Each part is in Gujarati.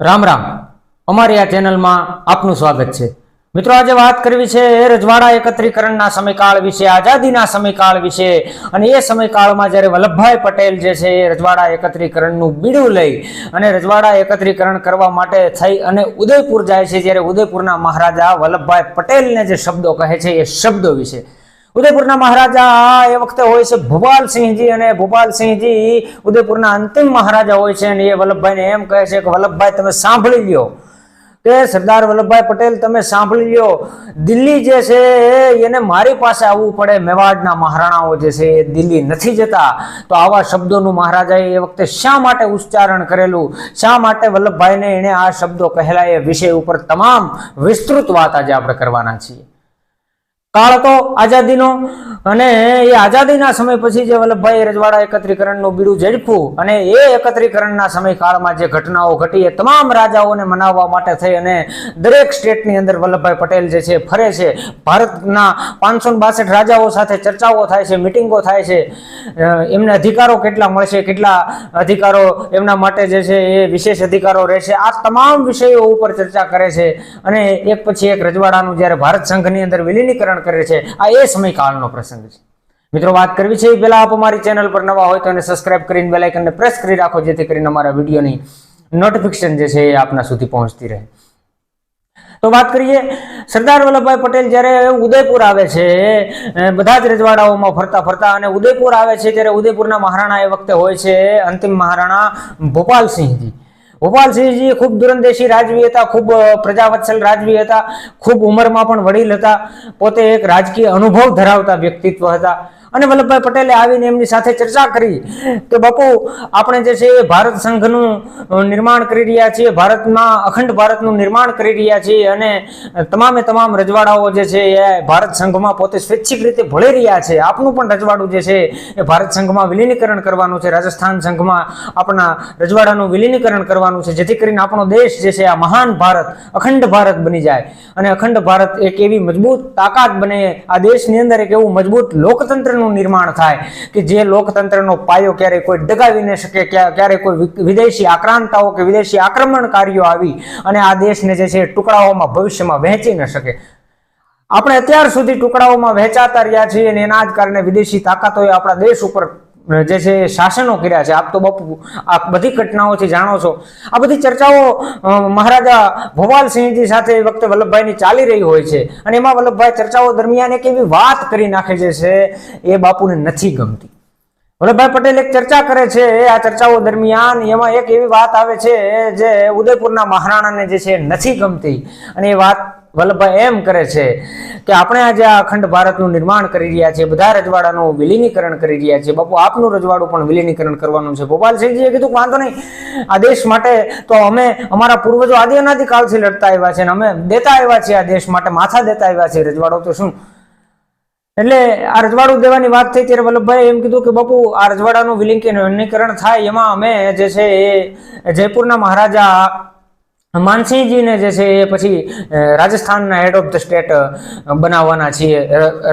રામ રામ. અમારી આ ચેનલમાં આપનું સ્વાગત છે. મિત્રો, આજે વાત કરવી છે રજવાડા એકત્રીકરણના સમયકાળ વિશે, આઝાદીના સમયકાળ વિશે. અને એ સમયકાળમાં જ્યારે વલ્લભભાઈ પટેલ જે છે એ રજવાડા એકત્રીકરણનું બીડું લઈ અને રજવાડા એકત્રીકરણ કરવા માટે થઈ અને ઉદયપુર જાય છે, જ્યારે ઉદયપુરના મહારાજા વલ્લભભાઈ પટેલને જે શબ્દો કહે છે એ શબ્દો વિશે ઉદયપુરના મહારાજા એ વખતે હોય છે ભોપાલસિંહજી અને ભોપાલસિંહજી ઉદયપુરના અંતિમ મહારાજા હોય છે અને એ વલ્લભભાઈને એમ કહે છે કે, વલ્લભભાઈ, તમે સાંભળી લ્યો. કે, સરદાર વલ્લભભાઈ પટેલ, તમે સાંભળી લ્યો. દિલ્હી જે છે એને મારી પાસે આવવું પડે. મેવાડના મહારાણાઓ જે છે એ દિલ્હી નથી જતા. તો આવા શબ્દોનું મહારાજાએ એ વખતે શા માટે ઉચ્ચારણ કરેલું? શા માટે વલ્લભભાઈને એણે આ શબ્દો કહેલા? એ વિષય ઉપર તમામ વિસ્તૃત વાત આજે આપણે કરવાના છીએ. કાળ હતો આઝાદીનો અને એ આઝાદીના સમય પછી જે વલ્લભભાઈ રજવાડા એકત્રીકરણનું બીડું ઝડપ્યું અને એ એકત્રીકરણના સમયકાળમાં જે ઘટનાઓ ઘટી એ તમામ રાજાઓને મનાવવા માટે થઈ અને દરેક સ્ટેટની અંદર વલ્લભભાઈ પટેલ જે છે ફરે છે. ભારતના પાંચસો બાસઠ રાજાઓ સાથે ચર્ચાઓ થાય છે, મિટિંગો થાય છે. એમને અધિકારો કેટલા મળશે, કેટલા અધિકારો એમના માટે જે છે એ વિશેષ અધિકારો રહેશે, આ તમામ વિષયો ઉપર ચર્ચા કરે છે. અને એક પછી એક રજવાડાનું જ્યારે ભારત સંઘની અંદર વિલીનીકરણ કરે છે. આ એ સમયકાળનો પ્રસંગ છે. મિત્રો, વાત કરવી છે એ પહેલાં આપ અમારી ચેનલ પર નવા હોય તો એને સબસ્ક્રાઇબ કરીને બેલાઇકનને પ્રેસ કરી રાખો, જેથી કરીને અમારા વિડીયોની નોટિફિકેશન જે છે એ આપના સુધી પહોંચતી રહે. તો વાત કરીએ, સરદાર વલ્લભભાઈ પટેલ જ્યારે ઉદયપુર આવે છે બધા જ રજવાડાઓમાં ફરતા ફરતા અને ઉદયપુર આવે છે, ત્યારે ઉદયપુરના મહારાણા એ વખતે હોય છે અંતિમ મહારાણા ભોપાલસિંહજી ભોપાલસિંહજી ખૂબ દૂરંદેશી રાજવી હતા, ખૂબ પ્રજાવત્સલ રાજવી હતા, ખૂબ ઉંમરમાં પણ વડીલ હતા. પોતે એક રાજકીય અનુભવ ધરાવતા વ્યક્તિત્વ હતા. અને વલ્લભભાઈ પટેલે આવીને એમની સાથે ચર્ચા કરી કે બાપુ, આપણે જે છે એ ભારત સંઘનું નિર્માણ કરી રહ્યા છીએ, ભારતમાં, અખંડ ભારતનું નિર્માણ કરી રહ્યા છીએ અને તમામે તમામ રજવાડાઓ જે છે એ ભારત સંઘમાં પોતે સ્વૈચ્છિક રીતે ભળી રહ્યા છે. આપનું પણ રજવાડું જે છે એ ભારત સંઘમાં વિલીનીકરણ કરવાનું છે. રાજસ્થાન સંઘમાં આપણા રજવાડાનું વિલીનીકરણ કરવાનું છે. જેથી કરીને આપણો દેશ જે છે આ મહાન ભારત, અખંડ ભારત બની જાય. અને અખંડ ભારત એક એવી મજબૂત તાકાત બને, આ દેશની અંદર એક એવું મજબૂત લોકતંત્રનું નિર્માણ થાય કે જે લોકતંત્રનો પાયો ક્યારેય કોઈ ડગાવી ન શકે ક્યારેય કોઈ વિદેશી આક્રાંતાઓ કે વિદેશી આક્રમણકારીઓ આવી અને આ દેશને જે છે ટુકડાઓમાં ભવિષ્યમાં વહેંચી ન શકે. આપણે અત્યાર સુધી ટુકડાઓમાં વહેંચાતા રહ્યા છીએ અને એના જ કારણે વિદેશી તાકાતોએ આપણા દેશ ઉપર જે છે શાસનો કર્યા છે. આપ તો બાપુ આ બધી ઘટનાઓથી જાણો છો. આ બધી ચર્ચાઓ મહારાજા ભોપાલસિંહજી સાથે એ વખતે વલ્લભભાઈની ચાલી રહી હોય છે. અને એમાં વલ્લભભાઈ ચર્ચાઓ દરમિયાન એક એવી વાત કરી નાખે છે એ બાપુને નથી ગમતી. વલ્લભભાઈ પટેલ એક ચર્ચા કરે છે આ ચર્ચાઓ દરમિયાન એમાં એક એવી વાત આવે છે, જે ઉદયપુરના મહારાણાને જે છે નથી ગમતી. અને એ વાત વલ્લભભાઈ એમ કરે છે કે આપણે આજે આ અખંડ ભારતનું નિર્માણ કરી રહ્યા છીએ, બધા રજવાડાનું વિલીનીકરણ કરી રહ્યા છીએ. બાપુ, આપનું રજવાડું પણ વિલીનીકરણ કરવાનું છે. ગોપાલસિંહજીએ કીધું વાંધો નહીં, આ દેશ માટે તો અમે અમારા પૂર્વજો આદિ કાળથી લડતા આવ્યા છે અને અમે દેતા આવ્યા છીએ આ દેશ માટે, માથા દેતા આવ્યા છીએ રજવાડો તો શું? એટલે આ રજવાડું દેવાની વાત થઈ ત્યારે વલ્લભભાઈ એમ કીધું કે બાપુ, આ રજવાડાનું વિલીનીકરણ થાય, એમાં અમે જે છે એ જયપુરના મહારાજા માનસિંહજીને જે છે એ પછી રાજસ્થાનના હેડ ઓફ ધ સ્ટેટ બનાવવાના છીએ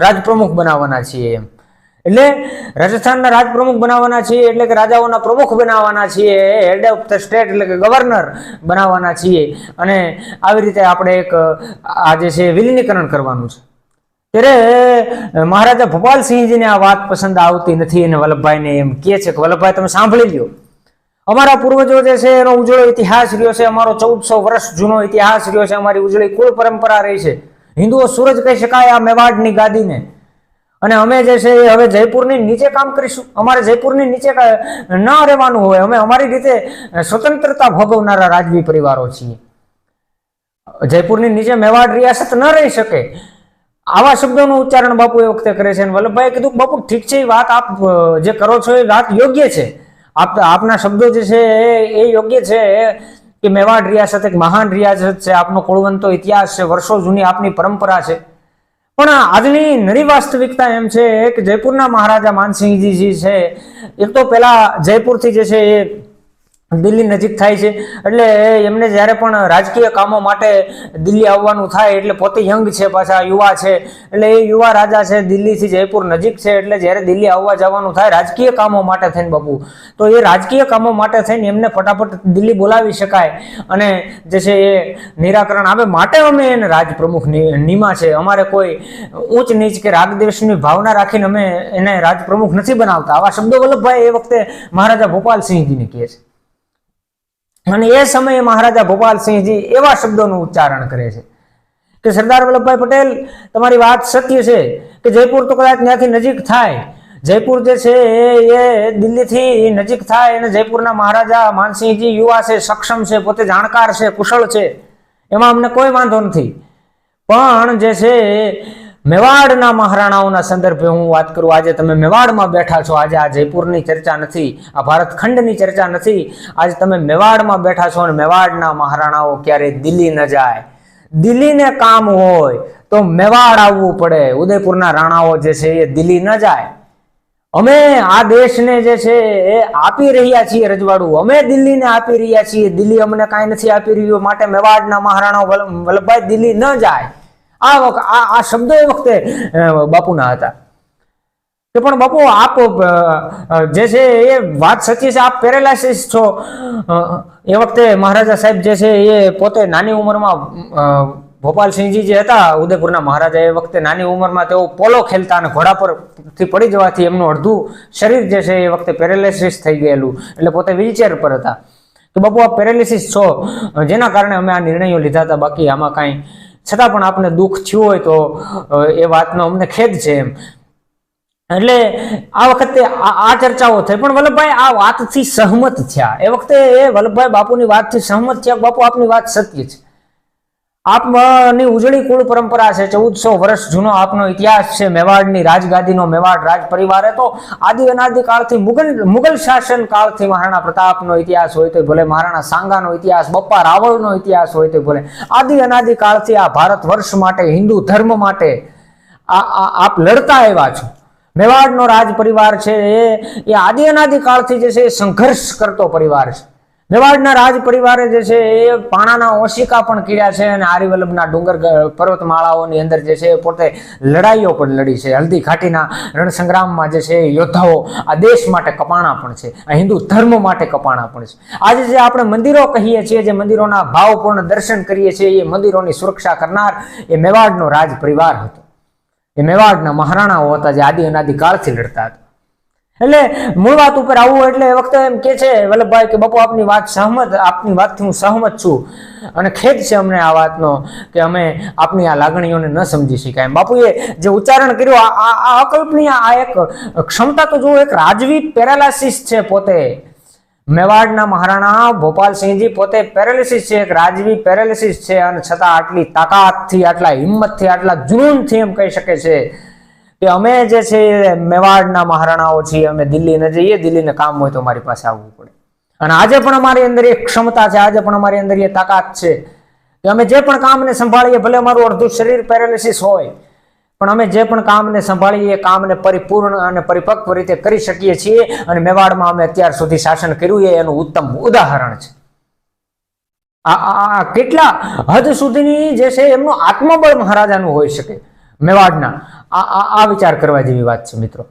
રાજપ્રમુખ બનાવવાના છીએ એમ. એટલે રાજસ્થાનના રાજપ્રમુખ બનાવવાના છીએ એટલે કે રાજાઓના પ્રમુખ બનાવવાના છીએ હેડ ઓફ ધ સ્ટેટ એટલે કે ગવર્નર બનાવવાના છીએ. અને આવી રીતે આપણે એક આ જે છે વિલીનીકરણ કરવાનું છે. ત્યારે મહારાજા ભોપાલસિંહજીને આ વાત પસંદ આવતી નથી અને વલ્લભભાઈને એમ કહે છે કે, વલ્લભભાઈ, તમે સાંભળી લ્યો. અમારા પૂર્વજો જે છે, એનો ઉજળો ઇતિહાસ રહ્યો છે, અમારો ચૌદસો વર્ષ જૂનો ઇતિહાસ રહ્યો છે, અમારી ઉજળી કુળ પરંપરા રહી છે. હિન્દુઓ સૂરજ કહી શકાય આ મેવાડની ગાદીને. અને અમે જે છે, એ હવે જયપુરની નીચે કામ કરીશું. અમારે જયપુરની નીચે ન રહેવાનું હોય. અમે અમારી રીતે સ્વતંત્રતા ભોગવનારા રાજવી પરિવારો છીએ. જયપુરની નીચે મેવાડ રિયાસત ન રહી શકે. આવા શબ્દોનું ઉચ્ચારણ બાપુ એ વખતે કરે છે. અને વલ્લભભાઈ કીધું, બાપુ, ઠીક છે, એ વાત આપ જે કરો છો, એ વાત યોગ્ય છે. આપ આપના શબ્દો જે છે એ- યોગ્ય છે કે મેવાડ રિયાસત એક મહાન રિયાસત છે. આપનો કુળવંતો ઇતિહાસ છે. વર્ષો જૂની આપની પરંપરા છે. પણ આજની નરી વાસ્તવિકતા એમ છે કે જયપુરના મહારાજા માનસિંહજી છે. એક તો પેલા જયપુરથી જે છે એ દિલ્હી નજીક થાય છે. એટલે એમને જ્યારે પણ રાજકીય કામો માટે દિલ્હી આવવાનું થાય એટલે પોતે યંગ છે, પાછા યુવા છે. એટલે એ યુવા રાજા છે, દિલ્હીથી જયપુર નજીક છે. એટલે જ્યારે દિલ્હી આવવા જવાનું થાય, રાજકીય કામો માટે થઈને બાપુ. તો એ રાજકીય કામો માટે થઈને એમને ફટાફટ દિલ્હી બોલાવી શકાય. અને જે છે એ નિરાકરણ આવે. માટે અમે એને રાજ પ્રમુખ નિ- નિમા છે. અમારે કોઈ ઊંચ નીચ કે રાગદ્વેષની ભાવના રાખીને અમે એને રાજ પ્રમુખ નથી બનાવતા. આવા શબ્દો વલ્લભભાઈ એ વખતે મહારાજા ભોપાલસિંહજીને કહે છે. અને એ સમયે મહારાજા ભોપાલસિંહજી એવા શબ્દોનું ઉચ્ચારણ કરે છે કે સરદાર વલ્લભભાઈ પટેલ, તમારી વાત સત્ય છે કે જયપુર તો કદાચ ત્યાંથી નજીક થાય. જયપુર જે છે એ દિલ્હીથી નજીક થાય અને જયપુરના મહારાજા માનસિંહજી યુવા છે, સક્ષમ છે, પોતે જાણકાર છે, કુશળ છે, એમાં અમને કોઈ વાંધો નથી. પણ જે છે મેવાડના મહારાણાઓના સંદર્ભે હું વાત કરું. આજે તમે મેવાડમાં બેઠા છો. આજે આ જયપુરની ચર્ચા નથી. આ ભારતખંડની ચર્ચા નથી. આજે તમે મેવાડમાં બેઠા છો અને મેવાડના મહારાણાઓ ક્યારેય દિલ્હી ન જાય. દિલ્હીને કામ હોય તો મેવાડ આવવું પડે. ઉદયપુરના રાણાઓ જે છે એ દિલ્હી ન જાય. અમે આ દેશને જે છે એ આપી રહ્યા છીએ રજવાડું. અમે દિલ્હીને આપી રહ્યા છીએ. દિલ્હી અમને કાંઈ નથી આપી રહ્યું. માટે મેવાડના મહારાણાઓ વલ્લભ- વલ્લભભાઈ દિલ્હી ન જાય. આ આ શબ્દો એ વખતે બાપુના હતા. કે પણ બાપુ, આપ જે છે એ વાત સચી છે, આપ પેરેલાઇસિસ છો. એ વખતે મહારાજા સાહેબ જે છે એ પોતે નાની ઉંમરમાં ભોપાલસિંહજી જે હતા, ઉદયપુરના મહારાજા, એ વખતે નાની ઉંમરમાં તેઓ પોલો ખેલતા અને ઘોડા પરથી પડી જવાથી એમનું અડધું શરીર જે છે એ વખતે પેરેલાઇસિસ થઈ ગયેલું. એટલે પોતે વ્હીલચેર પર હતા. તો બાપુ આ પેરેલિસિસ છો. જેના કારણે અમે આ નિર્ણયો લીધા હતા. બાકી આમાં કાંઈ છતાં પણ આપણે દુઃખ થયું હોય તો એ વાતનો અમને ખેદ છે એમ. એટલે આ વખતે આ ચર્ચાઓ થઈ. પણ વલ્લભભાઈ, આ વાતથી સહમત થયા. એ વખતે એ વલ્લભભાઈ બાપુની વાતથી સહમત થયા બાપુ આપની વાત સત્ય છે. આપની ઉજળી કુળ પરંપરા છે. ચૌદસો વર્ષ જૂનો આપનો ઇતિહાસ છે. મેવાડની રાજગાદીનો મેવાડ રાજ પરિવાર હતો આદિ અનાદિ કાળથી મુગલ મુગલ શાસન કાળથી મહારાણા પ્રતાપનો ઇતિહાસ હોય તો ભલે મહારાણા સાંગાનો ઇતિહાસ, બપ્પા રાવળનો ઇતિહાસ હોય તો ભલે. આદિ અનાદિ કાળથી આ ભારત વર્ષ માટે, હિન્દુ ધર્મ માટે આપ લડતા આવ્યા છો. મેવાડનો રાજ પરિવાર છે એ આદિ અનાદિ કાળથી જે છે એ સંઘર્ષ કરતો પરિવાર છે. મેવાડના રાજ પરિવારે જે છે એ પાણાના ઓશિકા પણ કીડ્યા છે અને આરીવલ્લભના ડુંગર પર્વતમાળાઓની અંદર જે છે પોતે લડાઈઓ પણ લડી છે. હલ્દી ઘાટીના રણસંગ્રામમાં જે છે યોદ્ધાઓ આ દેશ માટે કપાણા પણ છે. આ હિન્દુ ધર્મ માટે કપાણા પણ છે. આજે જે આપણે મંદિરો કહીએ છીએ, જે મંદિરોના ભાવપૂર્ણ દર્શન કરીએ છીએ, એ મંદિરોની સુરક્ષા કરનાર એ મેવાડનો રાજ પરિવાર હતો. એ મેવાડના મહારાણાઓ હતા જે આદિ અનાદિ કાળથી લડતા હતા. એટલે મૂળ વાત ઉપર આવવું એટલે એ વખતે એમ કે છે, વલ્લભભાઈ, કે બાપુ, આપની વાત સહમત, આપની વાતથી હું સહમત છું. અને ખેદ છે અમને આ વાતનો, કે અમે આપની આ લાગણીઓને ન સમજી શકાય. બાપુએ જે ઉચ્ચારણ કર્યું, આ- આ અકલ્પનીય, આ એક ક્ષમતા તો જુઓ, એક રાજવી પેરાલાસિસ છે પોતે. મેવાડના મહારાણા ભોપાલસિંહજી પોતે પેરાલિસિસ છે, એક રાજવી પેરાલિસિસ છે, અને છતાં આટલી તાકાતથી, આટલા હિંમતથી, આટલા જુનૂનથી એમ કહી શકે છે. કે અમે જે છે મેવાડના મહારાણાઓ છીએ, અમે દિલ્હી જઈએ, દિલ્હીને કામ હોય તો મારી પાસે આવવું પડે. અને આજે પણ અમારી અંદર એક ક્ષમતા છે, આજે પણ અમારી અંદર એ તાકાત છે કે અમે જે પણ કામને સંભાળીએ, ભલે અમારું અડધું શરીર પેરાલિસિસ હોય, પણ અમે જે પણ કામને સંભાળીએ, એ કામને પરિપૂર્ણ અને પરિપક્વ રીતે કરી શકીએ છીએ અને મેવાડમાં અમે અત્યાર સુધી શાસન કર્યું એ એનું ઉત્તમ ઉદાહરણ છે. આ કેટલા હદ સુધીની જે છે એમનું આત્મબળ મહારાજાનું હોઈ શકે. મેવાડના. આ આ વિચાર કરવા જેવી વાત છે, મિત્રો.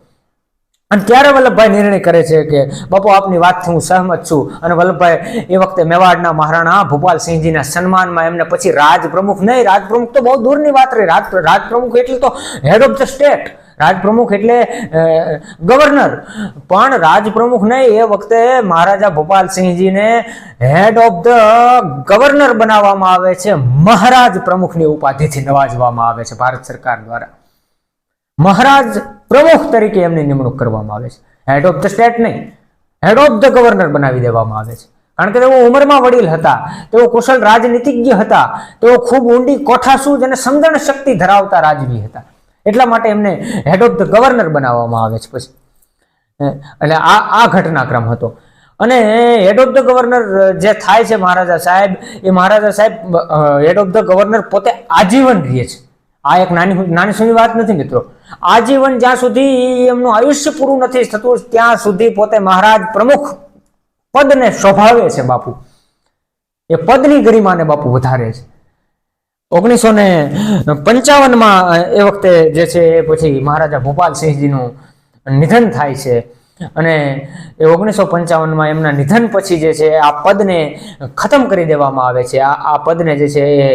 અને ત્યારે વલ્લભભાઈ નિર્ણય કરે છે કે, બાપુ, આપની વાતથી હું સહમત છું. અને વલ્લભભાઈ એ વખતે મેવાડના મહારાણા ભોપાલસિંહજીના સન્માનમાં એમને પછી રાજપ્રમુખ નહીં, રાજપ્રમુખ તો બહુ દૂરની વાત રહી. રાજ રાજપ્રમુખ એટલે તો હેડ ઓફ ધ સ્ટેટ રાજપ્રમુખ એટલે ગવર્નર પણ રાજપ્રમુખ નહીં, એ વખતે મહારાજા ભોપાલસિંહજીને હેડ ઓફ ધ ગવર્નર બનાવવામાં આવે છે. મહારાજ પ્રમુખની ઉપાધિથી નવાજવામાં આવે છે ભારત સરકાર દ્વારા. મહારાજ પ્રમુખ તરીકે એમની નિમણૂક કરવામાં આવે છે. હેડ ઓફ ધ સ્ટેટ નહીં હેડ ઓફ ધ ગવર્નર બનાવી દેવામાં આવે છે. કારણ કે તેઓ ઉંમરમાં વડીલ હતા, તેઓ કુશળ રાજનીતિજ્ઞ હતા, તેઓ ખૂબ ઊંડી કોઠાસૂજ અને સમજણ શક્તિ ધરાવતા રાજવી હતા. એટલા માટે એમને હેડ ઓફ ધ ગવર્નર બનાવવામાં આવે છે પછી. એટલે આ આ ઘટનાક્રમ હતો. અને હેડ ઓફ ધ ગવર્નર જે થાય છે મહારાજા સાહેબ, એ મહારાજા સાહેબ હેડ ઓફ ધ ગવર્નર પોતે આજીવન રહે છે. આ એક નાની નાની સુની વાત નથી મિત્રો. આજીવન જ્યાં સુધી એમનું આયુષ્ય પૂરું નથી થતું, ત્યાં સુધી પોતે મહારાજ પ્રમુખ પદને સ્વભાવે છે બાપુ. એ પદની ગરિમાને બાપુ વધારે છે. ઓગણીસો ને પંચાવનમાં એ વખતે જે છે એ પછી મહારાજા ભોપાલસિંહજીનું નિધન થાય છે. અને એ ઓગણીસો પંચાવનમાં એમના નિધન પછી જે છે આ પદને ખતમ કરી દેવામાં આવે છે. આ આ પદને જે છે એ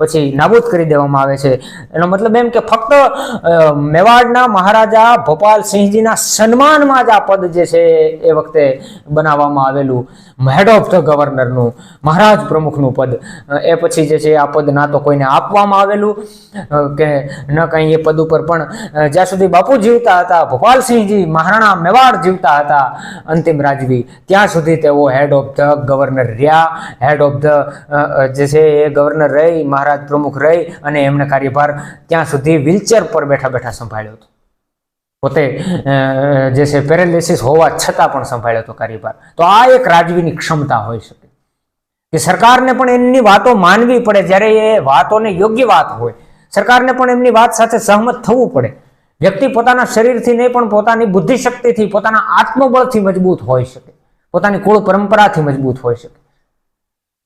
પછી નાબૂદ કરી દેવામાં આવે છે. એનો મતલબ એમ કે ફક્ત મેવાડના મહારાજા ભોપાલસિંહજીના સન્માનમાં જ આ પદ જે છે એ વખતે બનાવવામાં આવેલું. હેડ ઓફ ધ ગવર્નરનું મહારાજ પ્રમુખનું પદ. એ પછી જે છે આ પદ ના તો કોઈને આપવામાં આવેલું. કે ન કંઈ એ પદ ઉપર પણ જ્યાં સુધી બાપુ જીવતા હતા ભોપાલસિંહજી મહારાણા મેવાડ જીવતા હતા, અંતિમ રાજવી, ત્યાં સુધી તેઓ હેડ ઓફ ધ ગવર્નર રહ્યા. હેડ ઓફ ધ જે છે એ ગવર્નર રહી મહારાજ પ્રમુખ રહી અને એમને કાર્યભાર ત્યાં સુધી વ્હીલચેર પર બેઠા બેઠા સંભાળ્યો હતો. પોતે જે છે પેરેલિસિસ હોવા છતાં પણ સંભાળ્યો હતો કાર્યભાર. તો આ એક રાજવીની ક્ષમતા હોઈ શકે. કે સરકારને પણ એમની વાતો માનવી પડે જ્યારે એ વાતોને યોગ્ય વાત હોય. સરકારને પણ એમની વાત સાથે સહમત થવું પડે. વ્યક્તિ પોતાના શરીરથી નહીં પણ પોતાની બુદ્ધિ શક્તિથી પોતાના આત્મબળથી મજબૂત હોઈ શકે. પોતાની કુળ પરંપરાથી મજબૂત હોઈ શકે.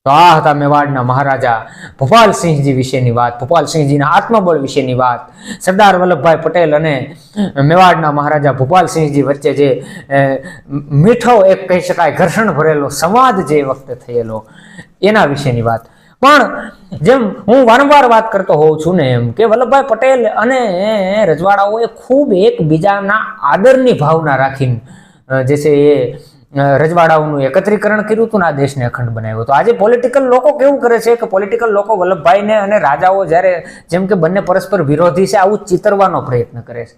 તો આ હતા મેવાડના મહારાજા ભોપાલસિંહજી વિશેની વાત ભોપાલસિંહજીના આત્મબળ વિશેની વાત. સરદાર વલ્લભભાઈ પટેલ અને મેવાડના મહારાજા ભોપાલસિંહજી વચ્ચે જે મીઠો એક કહી શકાય ઘર્ષણ ભરેલો સંવાદ જે વખતે થયેલો, એના વિશેની વાત. પણ જેમ હું વારંવાર વાત કરતો હોઉં છું ને એમ કે વલ્લભભાઈ પટેલ અને રજવાડાઓએ ખૂબ એકબીજાના આદરની ભાવના રાખીને જે છે એ રજવાડાઓનું એકત્રીકરણ કર્યું હતું ને આ દેશને અખંડ બનાવ્યો હતો. આજે પોલિટિકલ લોકો કેવું કરે છે કે પોલિટિકલ લોકો વલ્લભભાઈને અને રાજાઓ જ્યારે જેમ કે બંને પરસ્પર વિરોધી છે, આવું ચિતરવાનો પ્રયત્ન કરે છે.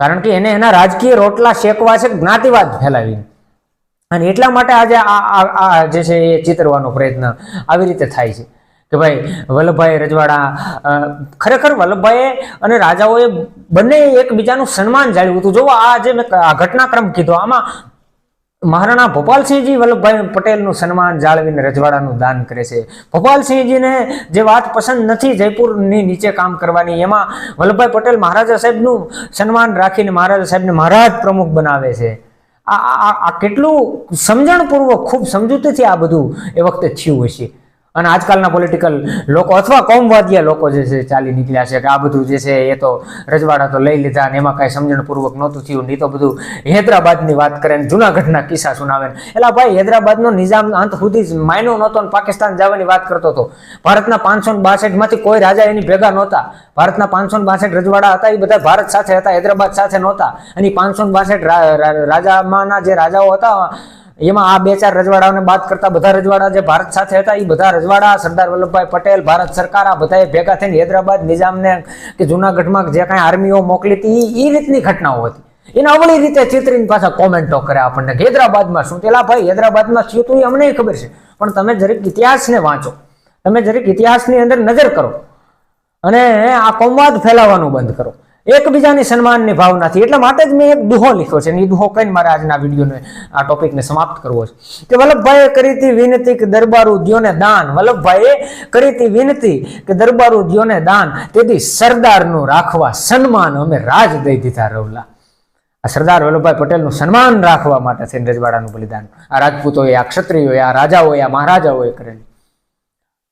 કારણ કે એને એના રાજકીય રોટલા શેકવા છે, જ્ઞાતિવાદ ફેલાવીને. અને એટલા માટે આજે આ જે છે એ ચિતરવાનો પ્રયત્ન આવી રીતે થાય છે. કે ભાઈ, વલ્લભભાઈ રજવાડા ખરેખર વલ્લભભાઈએ અને રાજાઓએ બંને એકબીજાનું સન્માન જાળવ્યું હતું. જો આ જે મેં ઘટનાક્રમ કીધો, આમાં મહારાણા ભોપાલસિંહજી વલ્લભભાઈ પટેલનું સન્માન જાળવીને રજવાડાનું દાન કરે છે. ભોપાલસિંહજીને જે વાત પસંદ નથી જયપુરની નીચે કામ કરવાની, એમાં વલ્લભભાઈ પટેલ મહારાજા સાહેબનું સન્માન રાખીને મહારાજા સાહેબને મહારાજ પ્રમુખ બનાવે છે. આ, આ- કેટલું સમજણપૂર્વક, ખૂબ સમજૂતીથી આ બધું એ વખતે થયું હશે. અને આજકાલના પોલિટિકલ લોકો અથવા કોમવાદીય લોકો જે છે, ચાલી નીકળ્યા છે કે આ બધું જે છે એ તો રજવાડા તો લઈ લીધા ને એમાં કાંઈ સમજણપૂર્વક નહોતું થયું નહીં તો બધું હૈદરાબાદની વાત કરે ને જૂનાગઢના કિસ્સા સુનાવે એટલે ભાઈ, હૈદરાબાદનો નિઝામ અંત સુધી જ માયનો નહોતો ને પાકિસ્તાન જવાની વાત કરતો હતો. ભારતના પાંચસો બાસઠમાંથી કોઈ રાજા એની ભેગા નહોતા. ભારતના પાંચસો બાસઠ રજવાડા હતા એ બધા ભારત સાથે હતા, હૈદરાબાદ સાથે નહોતા. અને પાંચસો બાસઠ રાજામાંના જે રાજાઓ હતા એમાં આ બે ચાર રજવાડાઓને બાદ કરતા બધા રજવાડા જે ભારત સાથે હતા એ બધા રજવાડા, સરદાર વલ્લભભાઈ પટેલ, ભારત સરકાર, આ બધાએ ભેગા થઈને હૈદરાબાદ, નિઝામને કે જુનાગઢમાં જે કાંઈ આર્મીઓ મોકલી હતી, ઈ રીતની ઘટનાઓ હતી. એને અવળી રીતે ચિતરીને પાછા કોમેન્ટો કરે આપણને કે હૈદરાબાદમાં શું? તેલા ભાઈ, હૈદરાબાદમાં શું હતું એ અમને ખબર છે. પણ તમે જરીક ઇતિહાસને વાંચો. તમે જરીક ઇતિહાસની અંદર નજર કરો. અને આ કોમવાદ ફેલાવવાનું બંધ કરો. એકબીજાની સન્માનની ભાવનાથી એટલા માટે જ મેં એક દુહો લખ્યો છે એ દુહો કહીને મારે આજના વિડીયોને આ ટોપિકને સમાપ્ત કરવો છે. કે વલ્લભભાઈએ કરી હતી વિનંતી કે દરબારુ ઉદ્યોને દાન. વલ્લભભાઈએ કરી હતી વિનંતી કે દરબારુ ઉદ્યોને દાન. તેથી સરદારનું રાખવા સન્માન અમે રાજ દઈ દીધા રવલા. આ સરદાર વલ્લભભાઈ પટેલનું સન્માન રાખવા માટે થઈને રજવાડાનું બલિદાન. આ રાજપૂતોએ, આ ક્ષત્રિયોએ, આ રાજાઓએ, આ મહારાજાઓએ કરેલું.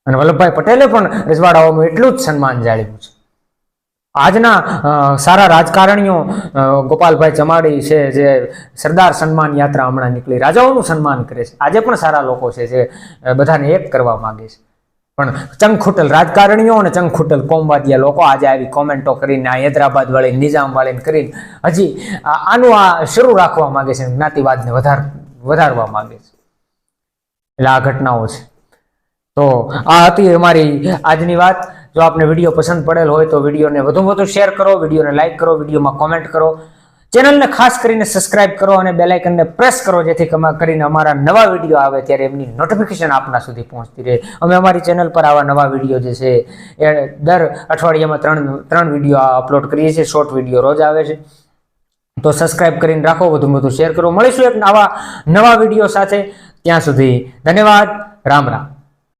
અને વલ્લભભાઈ પટેલે પણ રજવાડાઓમાં એટલું જ સન્માન જાળવ્યું છે. આજના સારા રાજકારણીઓ ગોપાલભાઈ ચમાડી છે, જે સરદાર સન્માન યાત્રા હમણાં નીકળી. રાજાઓનું સન્માન કરે છે. આજે પણ સારા લોકો છે, જે બધાને એક કરવા માગે છે. પણ ચંખુટલ રાજકારણીઓ અને ચંખુટલ કોમવાદીય લોકો આજે આવી કોમેન્ટો કરીને, આ હૈદરાબાદ વાળી, નિઝામ વાળીને કરીને, હજી આનું આ શરૂ રાખવા માંગે છે જ્ઞાતિવાદને વધાર, વધારવા માંગે છે. એટલે આ ઘટનાઓ છે. તો આ હતી અમારી આજની વાત. જો આપને વીડિયો પસંદ પડેલ હોય તો વિડીયોને વધુ વધુ શેર કરો, વિડીયોને લાઇક કરો, વિડીયોમાં કોમેન્ટ કરો. ચેનલને ખાસ કરીને સબસ્ક્રાઇબ કરો અને બેલાઇકનને પ્રેસ કરો જેથી કરીને અમારા નવા વીડિયો આવે ત્યારે એમની નોટિફિકેશન આપના સુધી પહોંચતી રહે. અમે અમારી ચેનલ પર આવા નવા વીડિયો જે છે, એ દર અઠવાડિયામાં ત્રણ ત્રણ વીડિયો અપલોડ કરીએ છીએ. શોર્ટ વીડિયો રોજ આવે છે. તો સબસ્ક્રાઇબ કરીને રાખો, વધુ વધુ શેર કરો. મળીશું એક આવા નવા વીડિયો સાથે. ત્યાં સુધી ધન્યવાદ. રામ રામ.